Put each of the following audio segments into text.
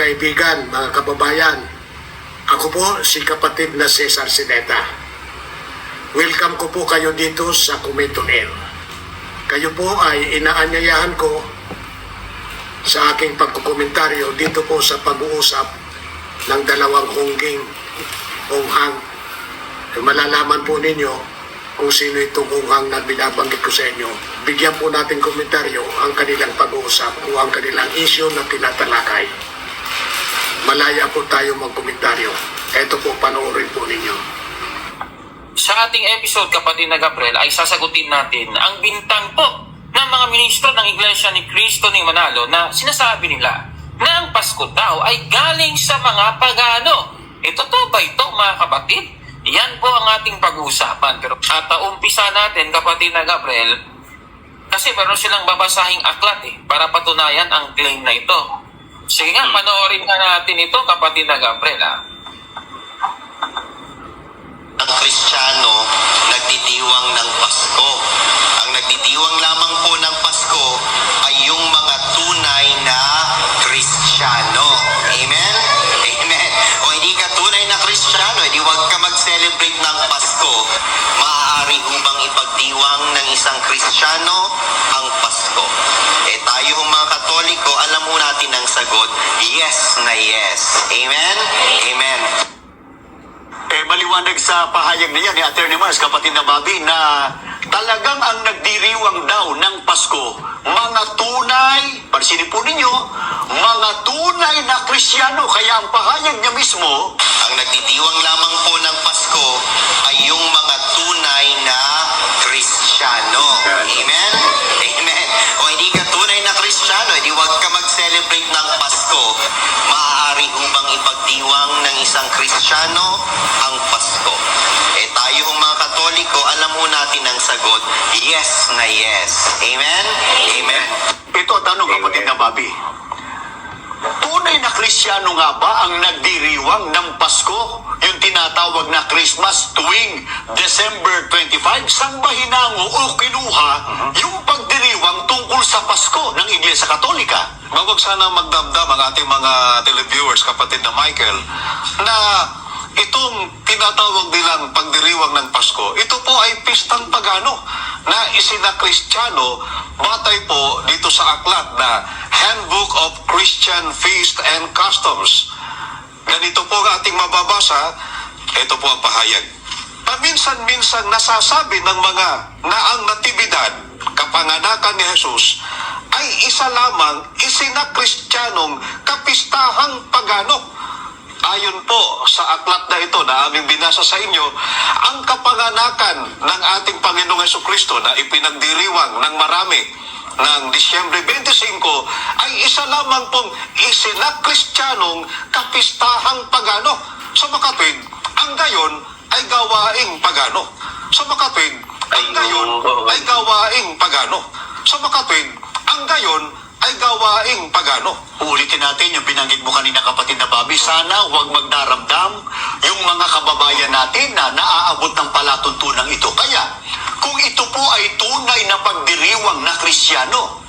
kaibigan, mga kababayan. Ako po si kapatid na Cesar Sineta. Welcome ko po kayo dito sa Kumiton Air. Kayo po ay inaanyayahan ko sa aking pagkukomentaryo dito po sa pag-uusap ng dalawang hungging hunghang. Eh, Malalaman po ninyo kung sino itong hunghang na binabanggit ko sa inyo. Bigyan po natin komentaryo ang kanilang pag-uusap o ang kanilang issue na tinatalakay. Malaya po tayo magkomentaryo. Ito po panoorin po ninyo. Sa ating episode, kapatid na Gabriel, ay sasagutin natin ang bintang po ng mga ministro ng Iglesia ni Cristo ni Manalo na sinasabi nila na ang Pasko daw ay galing sa mga pagano. Ito to ba ito mga kapatid? Yan po ang ating pag-uusapan. Pero at uh, umpisa natin, kapatid na Gabriel, kasi meron silang babasahing aklat eh, para patunayan ang claim na ito. Sige nga, panoorin na natin ito, kapatid na Gabriel. Ah. ang Kristiyano nagdiriwang ng Pasko. Ang nagdiriwang lamang po ng Pasko ay yung mga tunay na Kristiyano. Amen? Amen. O hindi ka tunay na Kristiyano, hindi wag ka mag-celebrate ng Pasko. Maaari hubang ipagdiwang ng isang Kristiyano sagot. Yes na yes. Amen? Amen. eh, maliwanag sa pahayag niya ni Attorney Mars, kapatid na Bobby, na talagang ang nagdiriwang daw ng Pasko, mga tunay, pansinin po ninyo, mga tunay na Kristiyano. Kaya ang pahayag niya mismo, Ang nagdiriwang lamang po ng Pasko ay yung mga tunay na Kristiyano. Amen? Amen. O hindi mag-celebrate ng Pasko. Maaari hubang ipagdiwang ng isang Kristiyano ang Pasko. Eh tayo mga Katoliko, alam mo natin ang sagot, yes na yes. Amen? Amen. ito tanong, kapatid na Bobby. Tunay na Kristiyano nga ba ang nagdiriwang ng Pasko? Yung tinatawag na Christmas tuwing December 25? Saan ba hinango o kinuha yung pagdiriwang tungkol sa Pasko ng Iglesia Katolika? Huwag sana magdamdam ang ating mga televiewers, kapatid na Michael, na itong tinatawag nilang pagdiriwang ng Pasko, ito po ay pistang pagano na isinakristyano batay po dito sa aklat na Handbook of Christian Feast and Customs. Ganito po ang ating mababasa, ito po ang pahayag. Paminsan-minsan nasasabi ng mga na ang natibidad, kapanganakan ni Jesus, ay isa lamang isinakristiyanong kapistahang pagano. Ayon po sa aklat na ito na aming binasa sa inyo, ang kapanganakan ng ating Panginoong Yeso Kristo na ipinagdiriwang ng marami ng Disyembre 25 ay isa lamang pong isinakristiyanong kapistahang pagano. Sa makatwid, ang gayon ay gawaing pagano. Sa makatwid, ang gayon ay gawaing pagano. Sa makatwid, ang gayon ay gawaing pagano. Ulitin natin yung binanggit mo kanina kapatid na Bobby. Sana huwag magdaramdam yung mga kababayan natin na naaabot ng palatuntunan ito. Kaya, kung ito po ay tunay na pagdiriwang na Kristiyano,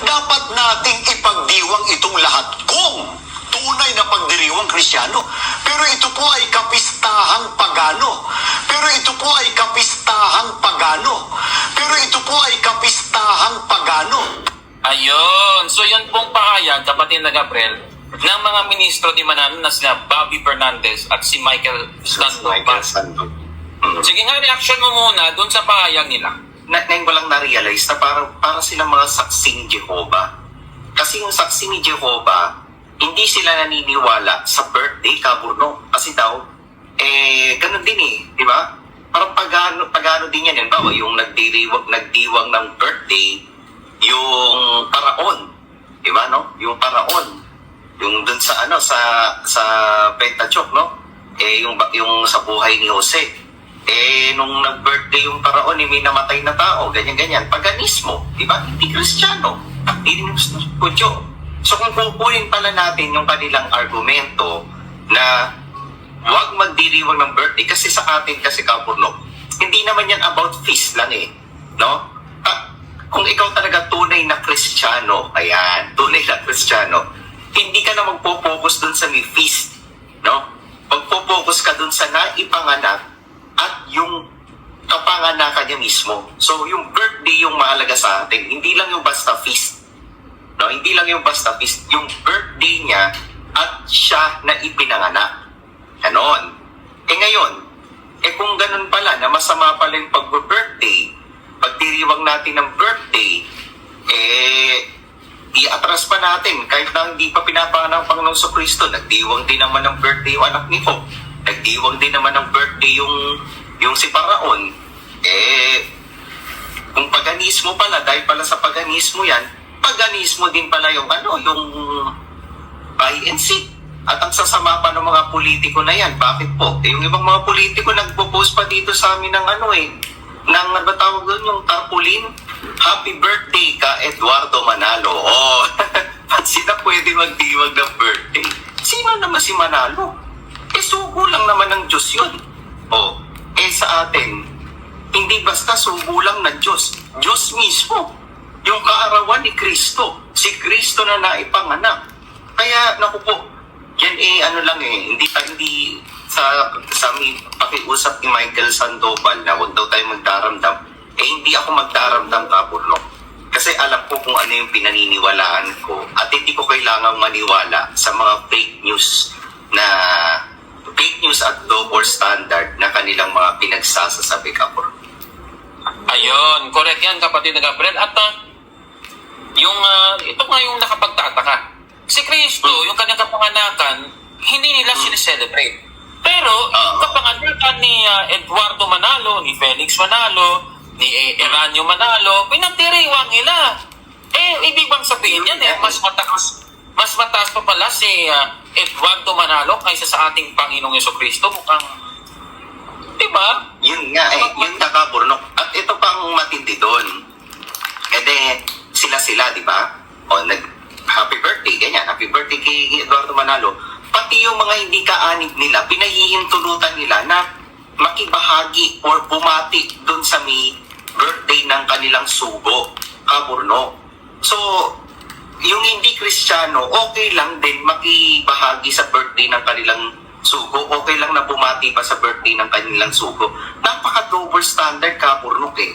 dapat nating ipagdiwang itong lahat kung tunay na pagdiriwang Kristiyano. Pero ito po ay kapistahang pagano. Pero ito po ay kapistahang pagano. Pero ito po ay kapistahang pagano. Ayun. So yun pong pahayag, kapatid na Gabriel, ng mga ministro di Manalo na sila Bobby Fernandez at si Michael Sando. Sige nga, reaction mo muna dun sa pahayag nila. na ngayon ko lang na-realize na parang, parang silang mga saksing Jehovah. Kasi yung saksi ni Jehovah, hindi sila naniniwala sa birthday kaburno. Kasi daw, eh, ganun din eh, di ba? Parang pagano, pagano din yan. Bawa, yung nagdiriwag, nagdiwang ng birthday, yung paraon. Di ba, no? Yung paraon. Yung dun sa, ano, sa, sa Pentateuch, no? Eh, yung, yung sa buhay ni Jose eh, nung nag-birthday yung paraon, eh, may namatay na tao, ganyan-ganyan. Paganismo, di ba? Hindi kristyano. Hindi din Kudyo. So kung kukunin pala natin yung kanilang argumento na huwag magdiriwang ng birthday kasi sa atin kasi kapurno, hindi naman yan about feast lang eh. No? Kung ikaw talaga tunay na Kristiyano, ayan, tunay na Kristiyano, hindi ka na magpo-focus dun sa may feast, no? Magpo-focus ka dun sa naipanganak at yung kapanganakan niya mismo. So, yung birthday yung mahalaga sa atin, hindi lang yung basta feast. No, hindi lang yung basta feast, yung birthday niya at siya na ipinanganak. Ganon. Eh ngayon, eh kung ganun pala, na masama pala yung pag-birthday, pagdiriwang natin ng birthday, eh, i-atras pa natin. Kahit na hindi pa pinapanganak ang Panginoon sa Kristo, nagdiwang din naman ng birthday yung anak ni Job. Nagdiwang din naman ng birthday yung, yung si Paraon. Eh, kung paganismo pala, dahil pala sa paganismo yan, paganismo din pala yung ano, yung buy and see. At ang sasama pa ng mga politiko na yan, bakit po? Eh, yung ibang mga politiko nagpo-post pa dito sa amin ng ano eh, ng ano ba tawag doon, yung tarpaulin. Happy birthday ka, Eduardo Manalo. Oh, at sila pwede magdiwag ng birthday. Sino naman si Manalo? Eh, sugo lang naman ng Diyos yun. Oh, eh sa atin, hindi basta sugo lang ng Diyos. Diyos mismo. Yung kaarawan ni Kristo. Si Kristo na naipanganak. Kaya, naku po, yan eh, ano lang eh, hindi pa, hindi sa, sa mi, pakiusap ni Michael Sandoval na huwag daw tayo magdaramdam, eh hindi ako magdaramdam kapurlo. Kasi alam ko kung ano yung pinaniniwalaan ko at hindi ko kailangang maniwala sa mga fake news na fake news at double standard na kanilang mga pinagsasasabi kapurlo. Ayun, correct yan kapatid na Gabriel. At ah, yung, ah, ito nga yung nakapagtataka. Si Kristo, yung kanyang kapanganakan, hindi nila sineselebrate. Pero, yung kapanganakan ni ah, Eduardo Manalo, ni Felix Manalo, ni eh, Eranio Manalo, pinagdiriwang nila. Eh, ibig bang sabihin yan eh, mas mataas, mas mataas pa pala si ah, Eduardo Manalo kaysa sa ating Panginoong Yeso Kristo. Mukhang, di ba? Yun nga eh, yun nga kaburnok. At ito pang matindi doon. E de, sila-sila, di ba? O, nag, happy birthday, ganyan, happy birthday kay Eduardo Manalo. Pati yung mga hindi kaanib nila, pinahihintulutan nila na makibahagi or bumati doon sa may birthday ng kanilang sugo, kaburnok. So, yung hindi kristyano, okay lang din makibahagi sa birthday ng kanilang sugo. Okay lang na bumati pa sa birthday ng kanilang sugo. Napaka-double standard ka, eh.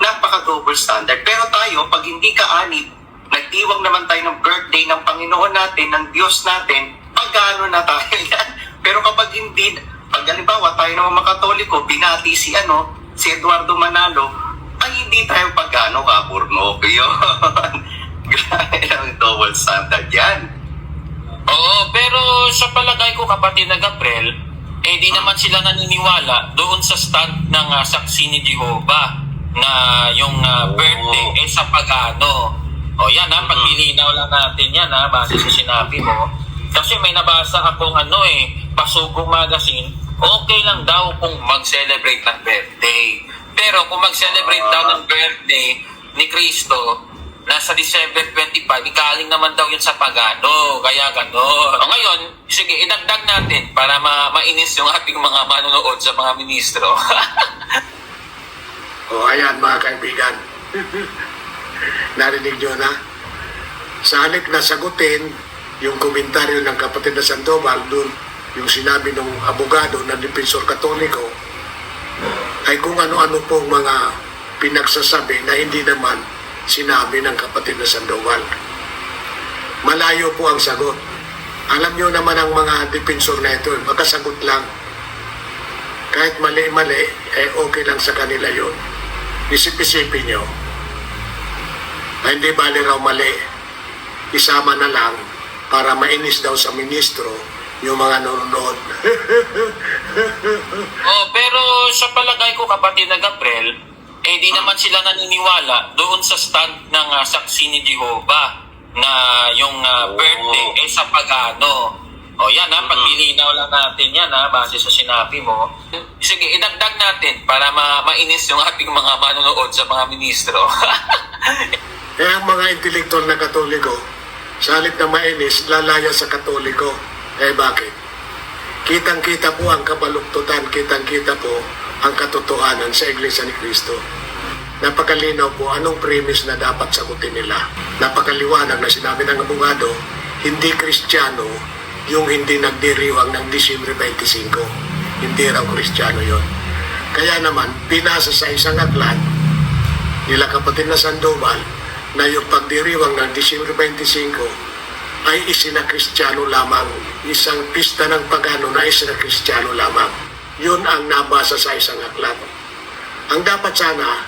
Napaka-double standard. Pero tayo, pag hindi ka anib, nagdiwang naman tayo ng birthday ng Panginoon natin, ng Diyos natin, pagano na tayo yan. Pero kapag hindi, pag halimbawa tayo naman mga Katoliko, binati si ano, si Eduardo Manalo, ay hindi tayo pagano ka, Purnok. Yun. Grabe lang double standard yan. Oo, pero sa palagay ko kapatid na Gabriel, eh di naman sila naniniwala doon sa stand ng ah, saksi ni Jehovah na yung ah, Oo. birthday eh sa pagano. O yan ha, paglilinaw lang natin yan ha, base sa sinabi mo. Kasi may nabasa akong ano eh, Pasugong Magazine, okay lang daw kung mag-celebrate ng birthday. Pero kung mag-celebrate daw ng birthday ni Kristo, nasa December 25, ikaling naman daw yun sa pagano. Kaya gano'n. O ngayon, sige, idagdag natin para ma mainis yung ating mga manonood sa mga ministro. O ayan mga kaibigan, narinig nyo na? Sa halip na sagutin yung komentaryo ng kapatid na Sandoval doon, yung sinabi ng abogado ng Defensor Katoliko, ay kung ano-ano pong mga pinagsasabi na hindi naman sinabi ng kapatid na Sandoval. Malayo po ang sagot. Alam nyo naman ang mga defensor na ito, eh, makasagot lang. Kahit mali-mali, eh okay lang sa kanila yon. Isip-isipin nyo. Na hindi bali raw mali. Isama na lang para mainis daw sa ministro yung mga nanonood. oh, pero sa palagay ko kapatid na Gabriel, eh di naman sila naniniwala doon sa stand ng ah, saksi ni Jehovah na yung ah, Oo. birthday eh sa pagano. O yan ha, paglilinaw lang natin yan ha, base sa sinabi mo. Sige, idagdag natin para ma mainis yung ating mga manonood sa mga ministro. Kaya ang mga intelektual na katoliko, sa na mainis, lalaya sa katoliko. Eh bakit? Kitang-kita po ang kabaluktutan, kitang-kita po ang katotohanan sa Iglesia ni Cristo. Napakalinaw po anong premise na dapat sagutin nila. Napakaliwanag na sinabi ng abogado, hindi kristyano yung hindi nagdiriwang ng Disyembre 25. Hindi raw kristyano yon. Kaya naman, pinasa sa isang aklat nila kapatid na Sandoval na yung pagdiriwang ng Disyembre 25 ay isinakristyano lamang. Isang pista ng pagano na isinakristyano lamang. Yun ang nabasa sa isang aklat. Ang dapat sana,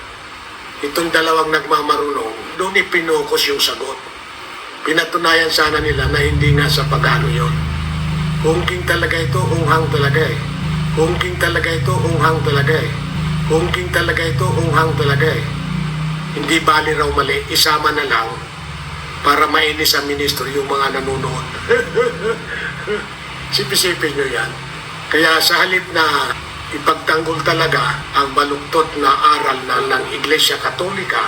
itong dalawang nagmamarunong, doon ipinokos yung sagot. Pinatunayan sana nila na hindi nga sa pagano yon. Hungking talaga ito, hunghang talaga eh. Hungking talaga ito, hunghang talaga eh. Hungking talaga ito, hunghang talaga eh. Hindi bali raw mali, isama na lang para mainis ang ministro yung mga nanonood. Sipisipin nyo yan. Kaya sa halip na ipagtanggol talaga ang baluktot na aral na ng Iglesia Katolika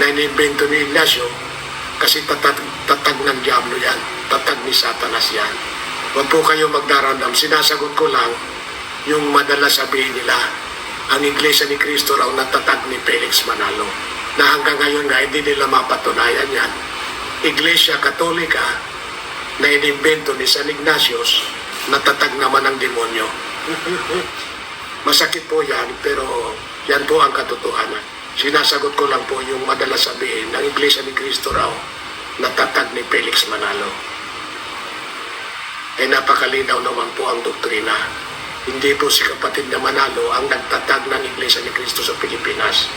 na inimbento ni Ignacio kasi tatag, tatag ng Diablo yan. Tatag ni Satanas yan. Huwag po kayo magdaramdam. Sinasagot ko lang yung madalas sabihin nila ang Iglesia ni Cristo raw na tatag ni Felix Manalo na hanggang ngayon nga hindi nila mapatunayan yan. Iglesia Katolika na inimbento ni San Ignatius na tatag naman ng demonyo. Masakit po yan, pero yan po ang katotohanan. Sinasagot ko lang po yung madalas sabihin ng Iglesia ni Cristo raw na tatag ni Felix Manalo. Ay napakalinaw naman po ang doktrina. Hindi po si kapatid na Manalo ang nagtatag ng Iglesia ni Cristo sa Pilipinas.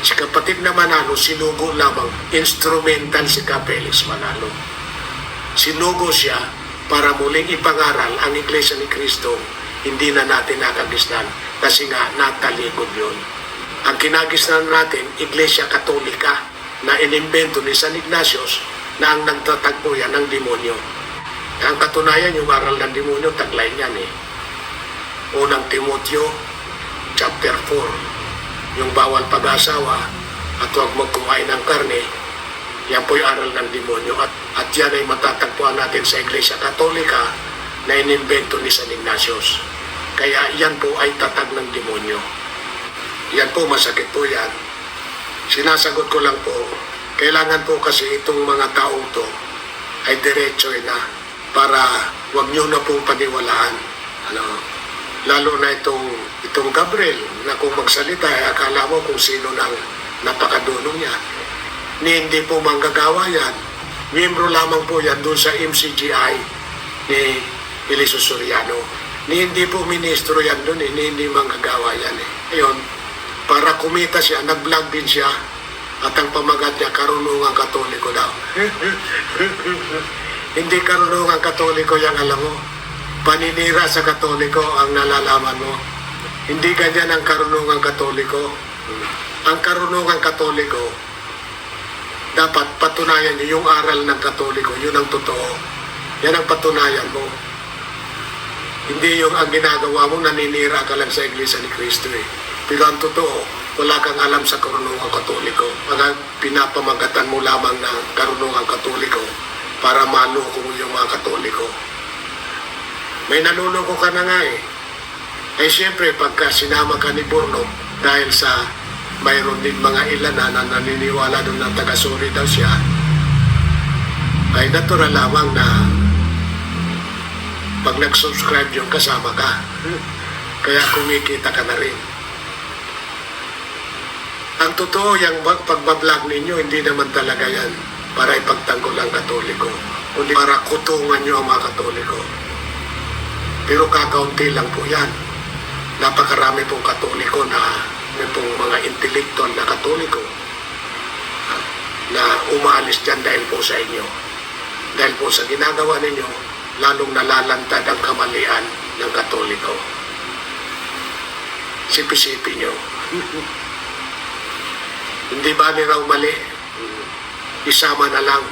Si kapatid na Manalo, sinugo lamang, instrumental si Ka Felix Manalo. Sinugo siya para muling ipangaral ang Iglesia ni Cristo, hindi na natin nakagisnan kasi nga natalikod yun. Ang kinagisnan natin, Iglesia Katolika na inimbento ni San Ignatius na ang nagtatagpo yan ng demonyo. Ang katunayan, yung aral ng demonyo, taglay niyan eh. Unang Timotyo, chapter 4, yung bawal pag-asawa at huwag magkumain ng karne, yan po yung aral ng demonyo at, at yan ay matatagpuan natin sa Iglesia Katolika na inimbento ni San Ignatius. Kaya yan po ay tatag ng demonyo. Yan po, masakit po yan. Sinasagot ko lang po, kailangan po kasi itong mga taong to ay diretso na para wag nyo na pong paniwalaan. Ano, lalo na itong, itong Gabriel na kung magsalita, ay akala mo kung sino nang napakadunong niya ni hindi po manggagawa yan. Miyembro lamang po yan doon sa MCGI ni Eliso Soriano. Ni hindi po ministro yan doon eh, ni hindi manggagawa yan eh. Ayun, para kumita siya, nag-vlog din siya at ang pamagat niya, karunungang katoliko daw. hindi karunungang katoliko yung alam mo. Paninira sa katoliko ang nalalaman mo. Hindi ganyan ang karunungang katoliko. Ang karunungang katoliko, dapat patunayan niyo yung aral ng katoliko, yun ang totoo. Yan ang patunayan mo. Hindi yung ang ginagawa mo, naninira ka lang sa Iglesia ni Cristo eh. Pero ang totoo, wala kang alam sa karunungang katoliko. Mga pinapamagatan mo lamang ng karunungang katoliko para maloko mo yung mga katoliko. May naluloko ka na nga eh. Eh siyempre, pagka sinama ka ni Burno, dahil sa mayroon din mga ilan na, na naniniwala doon na taga-suri daw siya, ay natural lamang na pag nag-subscribe yung kasama ka. Kaya kumikita ka na rin. Ang totoo, yung pagbablog ninyo, hindi naman talaga yan para ipagtanggol ang katoliko. Kundi para kutungan nyo ang mga katoliko. Pero kakaunti lang po yan. Napakarami pong katoliko na may pong mga intellectual na katoliko na umaalis dyan dahil po sa inyo. Dahil po sa ginagawa ninyo, lalong nalalantad ang kamalian ng katoliko. Sipi-sipi nyo. Hindi ba ni raw mali? Isama na lang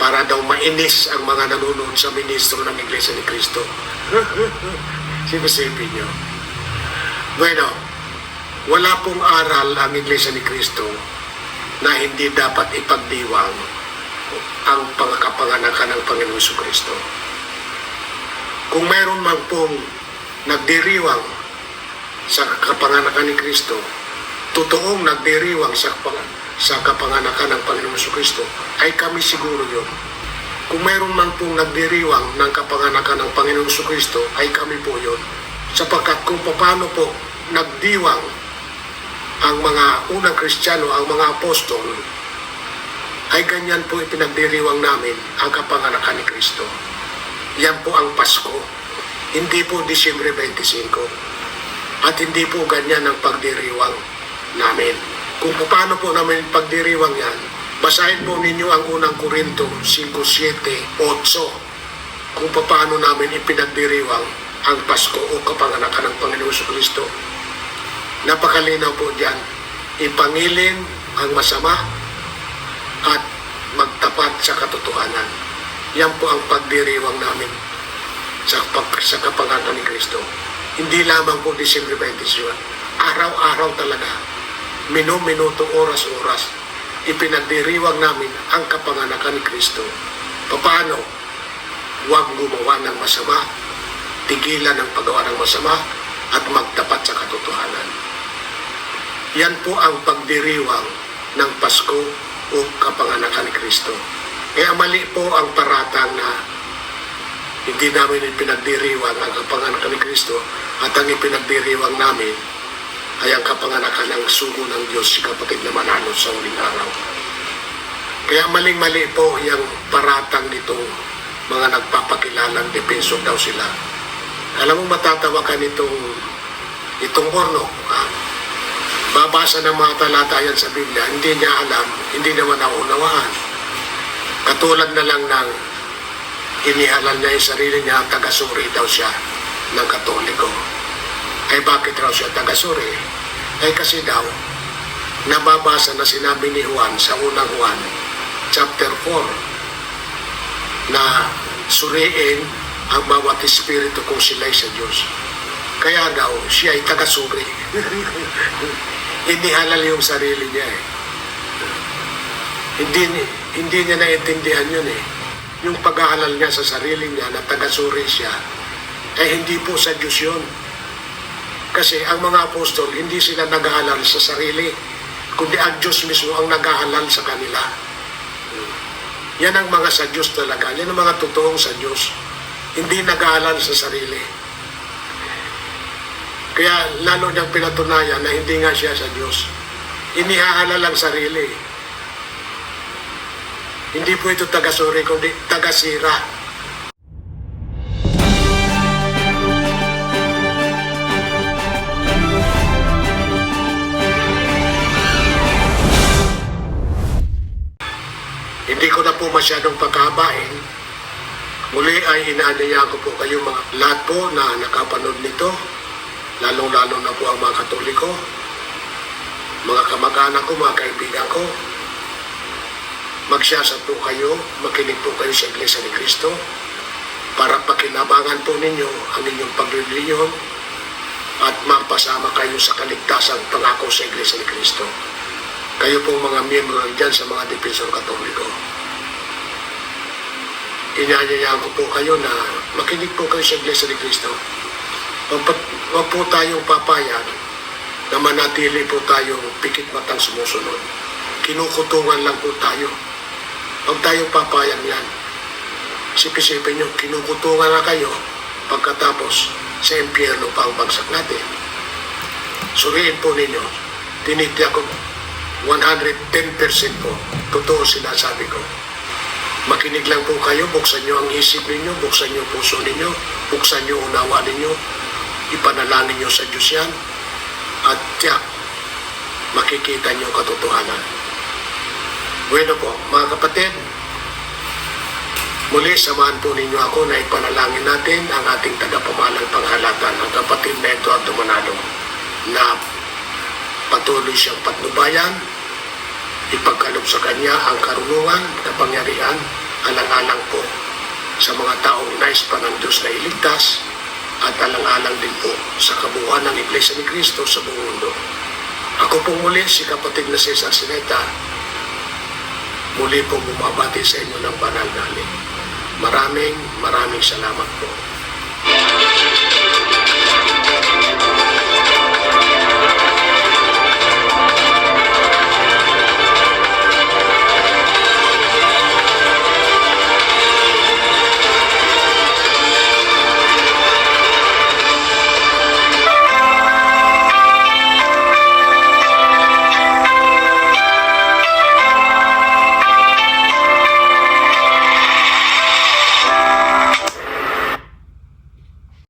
para daw mainis ang mga nanonood sa ministro ng Iglesia ni Cristo. Sipi-sipi nyo. Bueno, wala pong aral ang Iglesia ni Cristo na hindi dapat ipagdiwang ang pangkapanganakan ng Panginoon Hesus Kristo. Kung mayroon man pong nagdiriwang sa kapanganakan ni Kristo, totoong nagdiriwang sa, sa kapanganakan ng Panginoong Kristo ay kami siguro yun. Kung mayroon man pong nagdiriwang ng kapanganakan ng Panginoong Kristo ay kami po yun. Sapagkat kung paano po nagdiwang ang mga unang Kristiyano, ang mga apostol, ay ganyan po ipinagdiriwang namin ang kapanganakan ni Kristo. Yan po ang Pasko. Hindi po Disyembre 25. At hindi po ganyan ang pagdiriwang namin. Kung paano po namin pagdiriwang yan, basahin po ninyo ang unang Korinto 5, 7, 8 kung paano namin ipinagdiriwang ang Pasko o kapanganakan ng Panginoon Kristo. Napakalinaw po diyan. Ipangilin ang masama at magtapat sa katotohanan. Yan po ang pagdiriwang namin sa, pag, sa kapanganakan ni Kristo. Hindi lamang po Disyembre 21. Araw-araw talaga. Minu-minuto, oras-oras. Ipinagdiriwang namin ang kapanganakan ni Kristo. Paano? Huwag gumawa ng masama, tigilan ang paggawa ng masama, at magtapat sa katotohanan. Yan po ang pagdiriwang ng Pasko o kapanganakan ni Kristo. Kaya mali po ang paratang na hindi namin ipinagdiriwang ang kapanganakan ni Kristo at ang ipinagdiriwang namin ay ang kapanganakan ng sugo ng Diyos kapatid na manalo sa uling araw. Kaya maling-mali po yung paratang nitong mga nagpapakilalang depenso daw sila. Alam mo matatawa ka nitong itong Orno, ha? babasa ng mga talata yan sa Biblia, hindi niya alam, hindi naman naunawaan. Katulad na lang ng inihalal niya yung sarili niya, tagasuri daw siya ng katoliko. Ay bakit raw siya tagasuri? Ay kasi daw, nababasa na sinabi ni Juan sa unang Juan, chapter 4, na suriin ang bawat espiritu kung sila'y sa Diyos. Kaya daw, siya ay tagasuri. Inihalal yung sarili niya eh. Hindi, hindi niya naintindihan yun eh. Yung pag-aalal niya sa sarili niya na tagasuri siya, eh hindi po sa Diyos yun. Kasi ang mga apostol, hindi sila nag-aalal sa sarili, kundi ang Diyos mismo ang nag-aalal sa kanila. Yan ang mga sa Diyos talaga. Yan ang mga totoong sa Diyos. Hindi nag-aalal sa sarili. Kaya lalo niyang pinatunayan na hindi nga siya sa Diyos. Inihahalal ang sarili. Hindi po ito taga-suri, kundi taga-sira. Masyadong pagkabain. Muli ay inaanyayahan ko po kayo mga lahat po na nakapanood nito, lalong-lalo na po ang mga katoliko, mga kamag-anak ko, mga kaibigan ko, magsiyasat po kayo, makinig po kayo sa Iglesia ni Cristo para pakinabangan po ninyo ang inyong pagliliyon at mapasama kayo sa kaligtasang pangako sa Iglesia ni Cristo. Kayo pong mga miyembro dyan sa mga Defensor Katoliko. Inanyayaan ko po kayo na makinig po kayo sa Iglesia ni Cristo. Huwag, po tayong papayag na manatili po tayong pikit matang sumusunod. Kinukutungan lang po tayo. Huwag tayong papayag yan. Sipisipin nyo, kinukutungan na kayo pagkatapos sa impyerno pa ang bagsak natin. Suriin po ninyo, tinitiyak ko 110% po, totoo sinasabi ko. Makinig lang po kayo, buksan nyo ang isip ninyo, buksan nyo puso ninyo, buksan nyo unawa ninyo, ipanalangin nyo sa Diyos yan, at tiyak, makikita nyo katotohanan. Bueno po, mga kapatid, muli samahan po ninyo ako na ipanalangin natin ang ating tagapamalang panghalatan, ang kapatid na Eduardo Manalo, na patuloy siyang patnubayan, ipagkaloob sa kanya ang karunungan, kapangyarihan, alang-alang po sa mga taong nais pa ng Diyos na iligtas at alang-alang din po sa kabuuan ng Iglesia ni Cristo sa buong mundo. Ako po muli si kapatid na Cesar Sineta, muli pong bumabati sa inyo ng banal na. Maraming maraming salamat po.